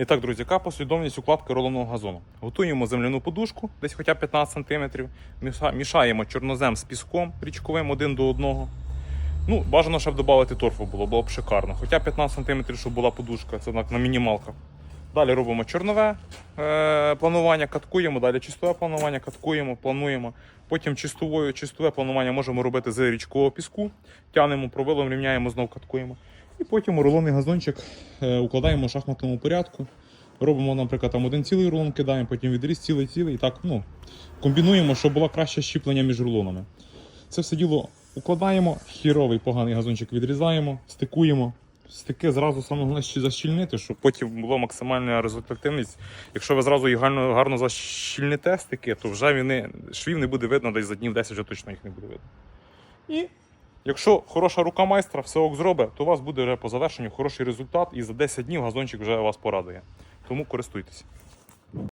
І так, друзі, яка послідовність укладки рулонного газону? Готуємо земляну подушку, десь хоча б 15 см, мішаємо чорнозем з піском річковим один до одного. Ну, бажано, щоб додати торфу було, було б шикарно. Хоча 15 см, щоб була подушка, це на мінімалках. Далі робимо чорнове е, планування, каткуємо, далі чистове планування, каткуємо, плануємо. Потім чистовою, чистове планування можемо робити з річкового піску, тянемо провилом, рівняємо, знов каткуємо. І потім рулонний газончик е, укладаємо в шахматному порядку. Робимо, наприклад, там один цілий рулон кидаємо, потім відріз цілий цілий. І так ну, комбінуємо, щоб було краще щіплення між рулонами. Це все діло укладаємо, хіровий поганий газончик відрізаємо, стикуємо. Стики зразу саме головне защільнити, щоб потім була максимальна результативність. Якщо ви зразу їх гарно, гарно защільните стики, то вже вони, швів не буде видно, десь за днів 10 вже точно їх не буде видно. І якщо хороша рука майстра все ок зробить, то у вас буде вже по завершенню хороший результат, і за 10 днів газончик вже вас порадує. Тому користуйтесь.